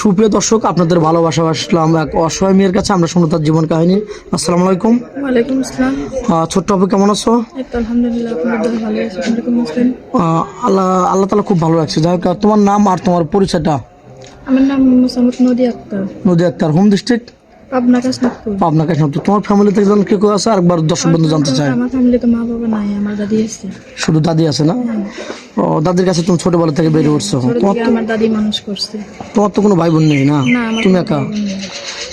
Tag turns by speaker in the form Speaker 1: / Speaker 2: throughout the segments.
Speaker 1: সুপ্রিয় দর্শক আপনাদের ভালোবাসা আসলাম এক অসহায় মেয়ের কাছে আমরা শুনব তার জীবন কাহিনী। আসসালামু আলাইকুম।
Speaker 2: ওয়ালাইকুম আসসালাম।
Speaker 1: ছোট্ট আপু কেমন আছো?
Speaker 2: আলহামদুলিল্লাহ
Speaker 1: আল্লাহ আল্লাহ তালা খুব ভালো লাগছে যাই তোমার নাম আর তোমার পরিচয়টা?
Speaker 2: আমার নাম Mosammat Nodi Akter.
Speaker 1: Nodi Akter home district
Speaker 2: Pabna Kashinathpur.
Speaker 1: Pabna তোমার ফ্যামিলি থেকে জন কে কেউ আছে? আরেকবার দর্শক বন্ধু জানতে চাই।
Speaker 2: আমার ফ্যামিলি তো মা বাবা নাই আমার দাদি আছে।
Speaker 1: শুধু দাদি আছে না? ও দাদির কাছে তুমি ছোটবেলা থেকে বেড়ে উঠছো তোমার
Speaker 2: থেকে আমার দাদি মানুষ করছে।
Speaker 1: তোমার তো কোনো ভাই বোন নেই না? তুমি একা।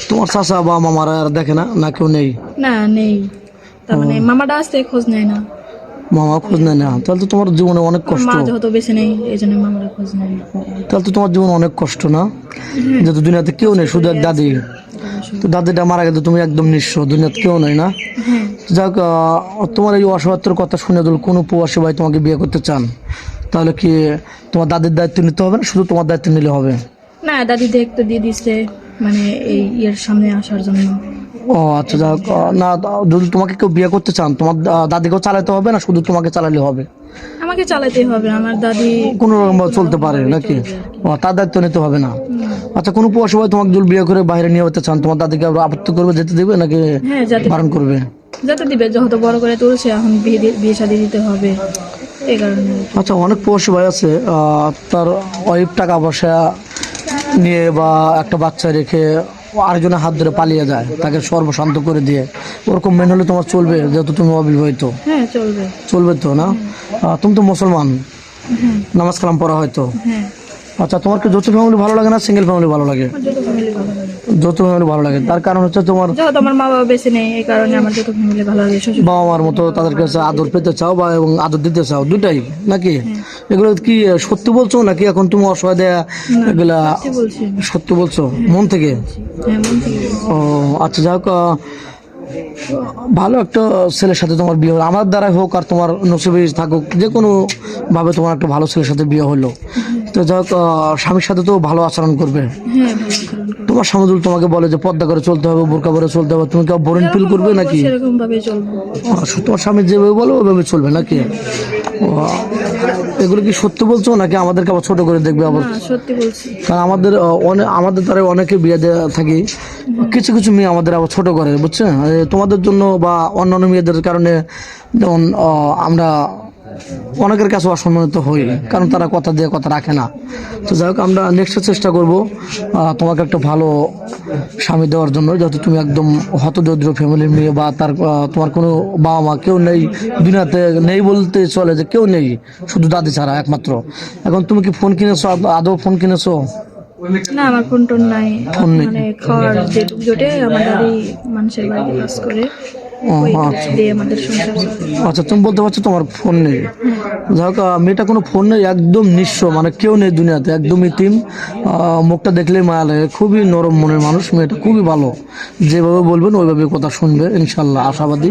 Speaker 1: তোমার চাচা বা মামারা আর দেখে না? না কেউ নেই?
Speaker 2: না নেই। তার মানে মামাটা আসতে খোঁজ নেয় না।
Speaker 1: মামা খোঁজ নেয় না? তাহলে তো তোমার জীবনে অনেক কষ্ট।
Speaker 2: মা যেহেতু বেশি নেই এই জন্য মামারা খোঁজ নেয় না।
Speaker 1: তাহলে তো তোমার জীবন অনেক কষ্ট না? যেহেতু দুনিয়াতে কেউ নেই শুধু এক দাদি। তো দাদিটা মারা গেল তুমি একদম নিঃস্ব, দুনিয়াতে কেউ নয় না? যাক তোমার এই অসহায়ত্বের কথা শুনে যদি কোনো প্রবাসী ভাই তোমাকে বিয়ে করতে চান, তাহলে কি তোমার দাদির দায়িত্ব নিতে হবে না? শুধু তোমার দায়িত্ব নিলে হবে?
Speaker 2: না, দাদি দেখতে দিয়ে দিচ্ছে মানে এই ইয়ের সামনে আসার জন্য।
Speaker 1: ও আচ্ছা যাক না যদি তোমাকে কেউ বিয়ে করতে চান তোমার দাদিকেও চালাতে হবে না শুধু তোমাকে চালালে হবে?
Speaker 2: আমাকে চালাতে হবে আমার দাদি
Speaker 1: কোনো রকম চলতে পারে নাকি? ও তার দায়িত্ব নিতে হবে না। আচ্ছা কোনো ভাই তোমাকে যদি বিয়ে করে বাইরে নিয়ে যেতে চান তোমার দাদিকে আবার আপত্তি করবে যেতে দেবে নাকি
Speaker 2: হ্যাঁ
Speaker 1: বারণ করবে?
Speaker 2: যাতে দিবে যত বড় করে তুলছে এখন বিয়ে বিয়ে শাদি দিতে হবে। এই কারণে।
Speaker 1: আচ্ছা অনেক প্রবাসী ভাই আছে তার ওয়াইফ টাকা পয়সা নিয়ে বা একটা বাচ্চা রেখে আরেকজনের হাত ধরে পালিয়ে যায় তাকে সর্বশান্ত করে দিয়ে। ওরকম মেন হলে তোমার চলবে যেহেতু তুমি অবিবাহিত।
Speaker 2: হ্যাঁ চলবে।
Speaker 1: চলবে তো না? তুমি তো মুসলমান। নামাজ কালাম পড়া হয়তো
Speaker 2: হ্যাঁ।
Speaker 1: আচ্ছা তোমার কি যৌথ ফ্যামিলি ভালো লাগে না সিঙ্গেল ফ্যামিলি ভালো লাগে? যৌথ ফ্যামিলি ভালো লাগে। তার কারণ হচ্ছে তোমার
Speaker 2: যেহেতু আমার মা বাবা বেশি নেই এই কারণে আমার যত ফ্যামিলি ভালো লাগে
Speaker 1: বাবা মার মতো তাদের কাছে আদর পেতে চাও বা এবং আদর দিতে চাও দুটাই নাকি? এগুলো কি সত্যি বলছো নাকি এখন তুমি অসহায় দেয়া এগুলা? সত্যি বলছো। মন থেকে?
Speaker 2: হ্যাঁ মন থেকে।
Speaker 1: ও আচ্ছা যাই হোক ভালো একটা ছেলের সাথে তোমার বিয়ে হলো। আমার দ্বারাই হোক আর তোমার নসিবে থাকুক যে কোনো ভাবে তোমার একটা ভালো ছেলের সাথে বিয়ে হলো। তো যাই হোক স্বামীর সাথে তো ভালো আচরণ করবে।
Speaker 2: হ্যাঁ।
Speaker 1: তোমার স্বামী তোমাকে বলে যে পর্দা করে চলতে হবে বোরকা করে চলতে হবে তুমি কি বোরিং ফিল করবে নাকি? তোমার স্বামী যেভাবে বলো ওইভাবে চলবে নাকি? এগুলো কি সত্যি বলছো নাকি আমাদেরকে আবার ছোট করে দেখবে আবার?
Speaker 2: সত্যি বলছি।
Speaker 1: কারণ আমাদের অনেক আমাদের দ্বারা অনেকে বিয়ে দেওয়া থাকি কিছু কিছু মেয়ে আমাদের আবার ছোট করে বুঝছে? তোমাদের জন্য বা অন্যান্য মেয়েদের কারণে যেমন আমরা অনেকের কাছে অসম্মানিত হই কারণ তারা কথা দিয়ে কথা রাখে না। তো যাই হোক আমরা নেক্সট চেষ্টা করব তোমাকে একটা ভালো স্বামী দেওয়ার জন্য যেহেতু তুমি একদম হতদরিদ্র ফ্যামিলির মেয়ে বা তার তোমার কোনো বাবা মা কেউ নেই দুনিয়াতে নেই বলতে চলে যে কেউ নেই শুধু দাদি ছাড়া একমাত্র। এখন তুমি কি ফোন কিনেছো? আদৌ ফোন কিনেছো?
Speaker 2: না আমার ফোন টোন নাই। মানে খাওয়ার যেটুকু জোটে আমার দাদি মানুষের বাড়িতে কাজ করে।
Speaker 1: আচ্ছা। আচ্ছা তুমি বলতে পারছ তোমার ফোন নেই। যাক মেয়েটা কোনো ফোন নেই একদম নিঃস্ব মানে কেউ নেই দুনিয়াতে একদমই টিম মুখটা দেখলেই মায়া লাগে। খুবই নরম মনের মানুষ মেয়েটা খুবই ভালো। যেভাবে বলবেন ওইভাবে কথা শুনবে ইনশাল্লাহ আশাবাদী।